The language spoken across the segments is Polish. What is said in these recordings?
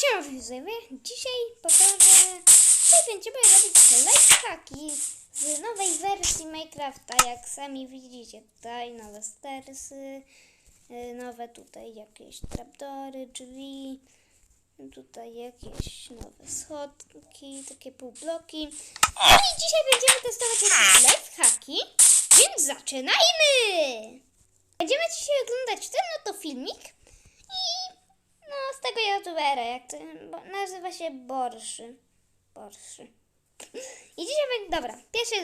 Siema widzowie, dzisiaj pokażę, jak będziemy robić lifehacki z nowej wersji Minecrafta, jak sami widzicie tutaj, nowe stersy, y, nowe tutaj jakieś trapdory, drzwi, tutaj jakieś nowe schodki, takie półbloki. No i dzisiaj będziemy testować jakieś lifehacki, więc zaczynajmy! Będziemy dzisiaj oglądać ten oto filmik no z tego youtubera, jak to, bo nazywa się Borszy. Borszy. I dzisiaj będzie, dobra, pierwszy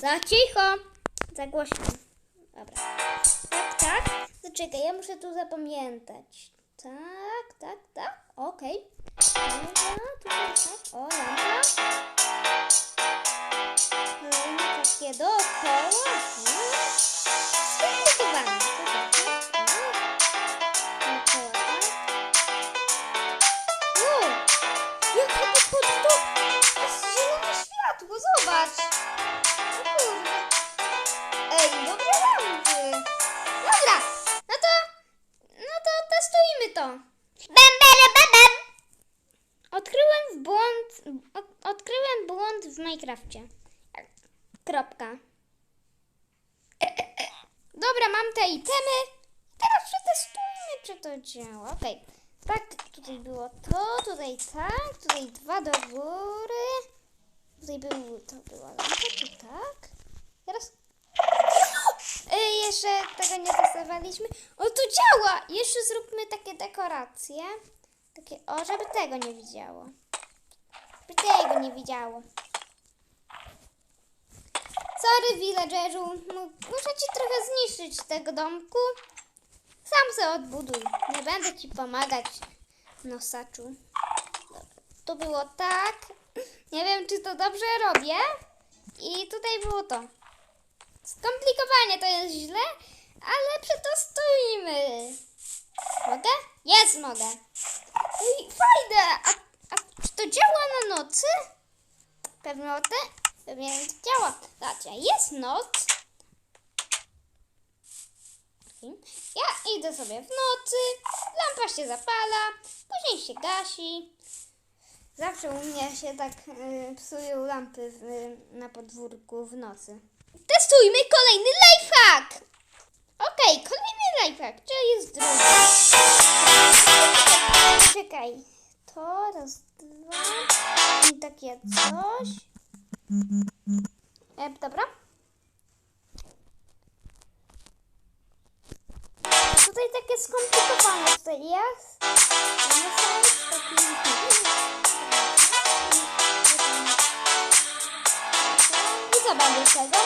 Za cicho, za głośno. Dobra. Tak, tak. Zaczekaj, ja muszę tu zapamiętać. Tak, tak, tak, okej. Dobra, tutaj tak, o, lampa. Kolejne takie dookoła. Skomplikowane. Błąd, od, odkryłem błąd w Minecrafcie. Kropka. E, e, e. Dobra, mam te itemy. Teraz przetestujmy, czy to działa. Okej. Tak, tutaj było to, tutaj tak, tutaj dwa do góry. Tutaj był, to była lampa, tu tak. Teraz... Ej, jeszcze tego nie testowaliśmy. O, to działa! Jeszcze zróbmy takie dekoracje. Takie, o, żeby tego nie widziało. Tego nie widziało. Sorry, villagerzu. mu- Muszę ci trochę zniszczyć tego domku. Sam se odbuduj. Nie będę ci pomagać, nosaczu. Tu było tak. Nie wiem, czy to dobrze robię. I tutaj było to. Skomplikowanie to jest źle, ale przetestujmy. Mogę? Jest, mogę. Fajne! A, a czy to działa na nocy? Pewnie te? Pewnie działa. Zobaczcie, jest noc. Ja idę sobie w nocy, lampa się zapala, później się gasi. Zawsze u mnie się tak y, psują lampy w, na podwórku w nocy. Testujmy kolejny lifehack! Okej, kolejny lifehack. Gdzie jest drugi? Czekaj. To raz, dwa. I takie coś. E, dobra. Tutaj takie skomplikowane tutaj jest. I co będzie z tego?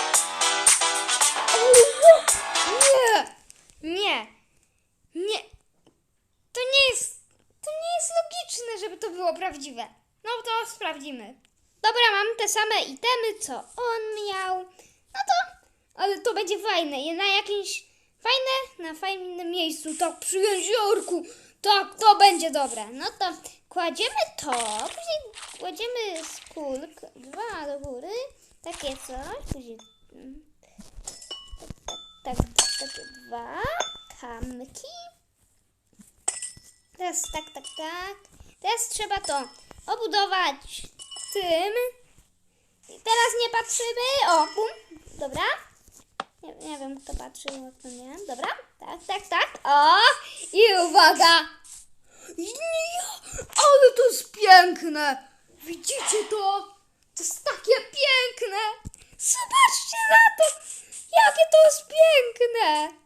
Nie! Nie! Nie! To nie jest... To nie jest logiczne, żeby to było prawdziwe. No to sprawdzimy. Dobra, mam te same itemy, co on miał. No to... Ale to będzie fajne. I na jakimś... Fajne? Na fajnym miejscu. Tak, przy jeziorku. Tak, to będzie dobre. No to kładziemy to. Później kładziemy skulk. Dwa do góry. Takie coś. Później... mm, tak, tak, takie dwa kamki. Teraz tak, tak, tak. Teraz trzeba to obudować tym. Teraz nie patrzymy. O, bum. Dobra. Nie, nie wiem, kto patrzył, jak to nie. Dobra. Tak, tak, tak. O! I uwaga! Ale to jest piękne! Widzicie to? To jest takie piękne! Zobaczcie na to! Jakie to jest piękne!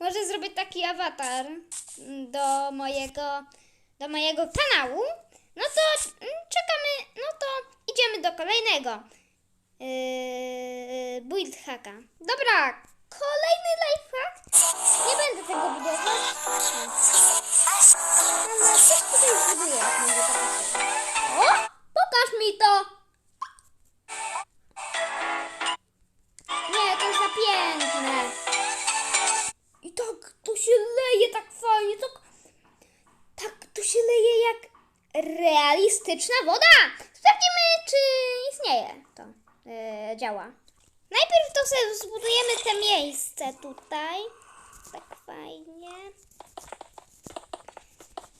Może zrobię taki awatar do mojego, do mojego kanału. No to mm, czekamy, no to idziemy do kolejnego yy, build hacka. Dobra, kolejny lifehack. Nie będę tego budować. Ale coś tutaj zbuduję, jak będzie to. O, realistyczna woda. Sprawdzimy, czy istnieje to, e, działa. Najpierw to sobie zbudujemy te miejsce tutaj. Tak fajnie.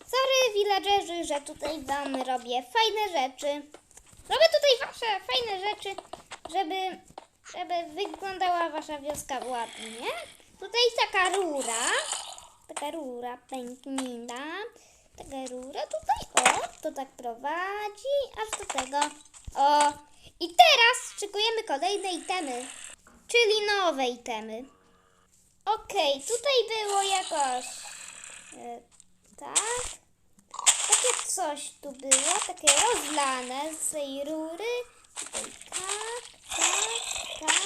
Sorry, villagerzy, że tutaj wam robię fajne rzeczy. Robię tutaj wasze fajne rzeczy, żeby, żeby wyglądała wasza wioska ładnie. Tutaj taka rura, taka rura pęknina, taka rura tutaj, o, to tak prowadzi, aż do tego, o. I teraz szykujemy kolejne itemy, czyli nowe itemy. Okej, tutaj było jakoś, e, tak, takie coś tu było, takie rozlane z tej rury. Tutaj tak, tak, tak,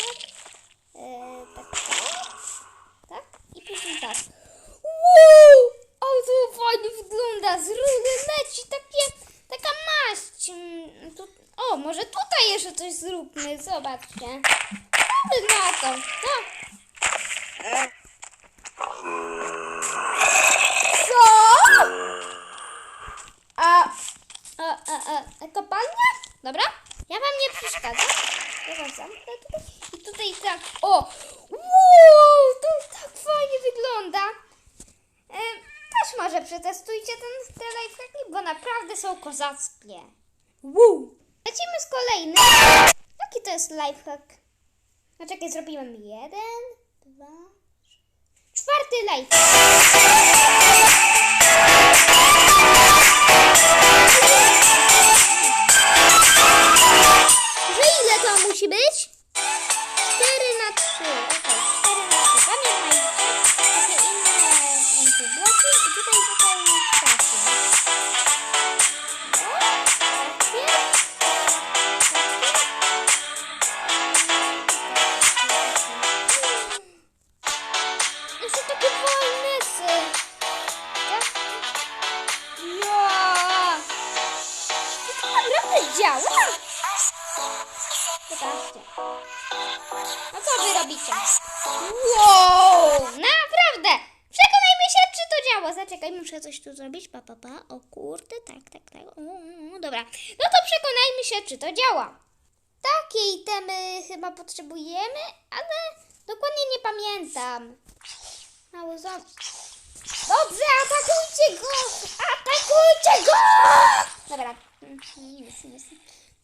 e, tak, tak, tak i później tak. Wow! To fajnie wygląda, z rury leci takie, taka maść. Mm, Tu, o, może tutaj jeszcze coś zróbmy, zobaczcie. Co na to? Co? Co? A, a, a, a, kopalnia? Dobra, ja wam nie przeszkadzam. Zamknę tutaj. I tutaj tak, o! Wow, to tak fajnie wygląda. Może przetestujcie ten, te lifehacki, bo naprawdę są kozackie. Wow. Lecimy z kolejnym. Jaki to jest lifehack? No czekaj, zrobiłem jeden, dwa, trzy. Czwarty lifehack. Muszę coś tu zrobić. Pa, pa, pa. O kurde, tak, tak, tak. O, dobra. No to przekonajmy się, czy to działa. Takie itemy chyba potrzebujemy, ale dokładnie nie pamiętam. Mało za... Dobrze, atakujcie go! Atakujcie go! Dobra.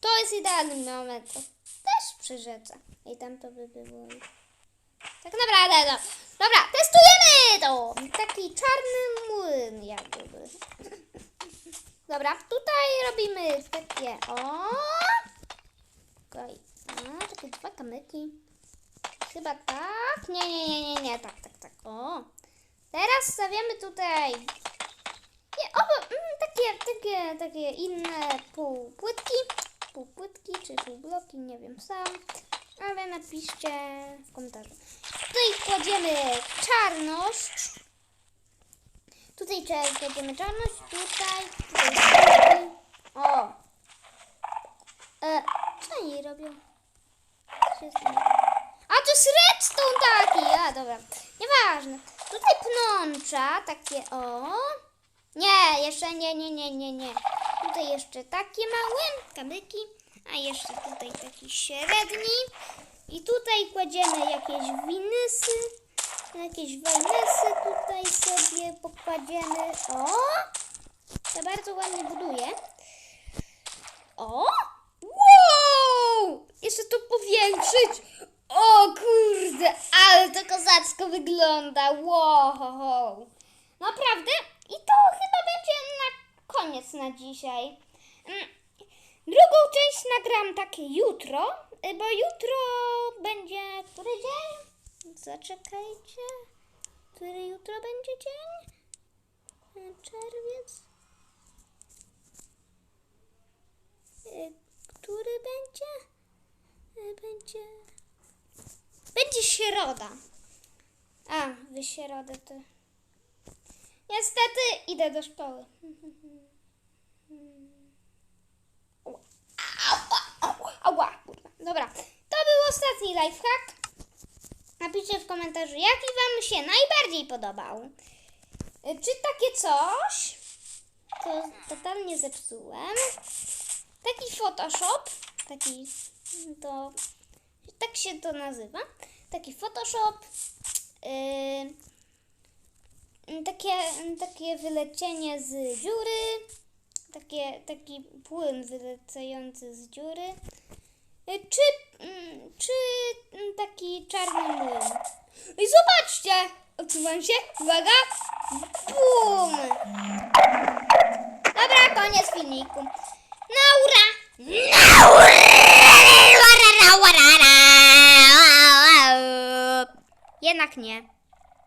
To jest idealny moment. Też przy rzece. I tam to by było. Tak naprawdę, no. Dobra, testujemy to! Taki czarny młyn, jakby. Dobra, tutaj robimy takie o. Okej, a, takie dwa kamyki. Chyba tak. Nie, nie, nie, nie, nie, tak, tak, tak. O. Teraz stawiamy tutaj nie, obo, mm, takie, takie, takie inne półpłytki, półpłytki czy półbloki, nie wiem sam, ale napiszcie w komentarzu. Tutaj kładziemy czarność, tutaj kładziemy czarność, tutaj, tutaj, o, e, co oni robią? A to jest redstone taki, a dobra, nieważne. Tutaj pnącza, takie o. Nie, jeszcze nie, nie, nie, nie, nie. Tutaj jeszcze takie małe kamyki, a jeszcze tutaj taki średni. I tutaj kładziemy jakieś winysy, jakieś wajnesy tutaj sobie pokładziemy. O! To bardzo ładnie buduje. O! Wow! Jeszcze to powiększyć. O kurde, ale to kozacko wygląda. Wow! Naprawdę? I to chyba będzie na koniec na dzisiaj. Drugą część nagram takie jutro, y, bo jutro będzie który dzień? Zaczekajcie. Który jutro będzie dzień? Y, Czerwiec. Y, Który będzie? Będzie. Będzie środa. A, w środę to. Niestety idę do szkoły. kurwa. Dobra, to był ostatni lifehack. Napiszcie w komentarzu, jaki Wam się najbardziej podobał. Y, Czy takie coś, to totalnie zepsułem. Taki Photoshop, taki to, tak się to nazywa. Taki Photoshop. Yy, mm, takie, mm, takie wylecienie z dziury. Takie, taki płyn wylecający z dziury. Y, Czy, mm, czy mm, taki czarny młyn. I zobaczcie! Odsuwam się. Uwaga. Bum! Dobra, koniec filmiku. Naura! Naura! Jednak nie.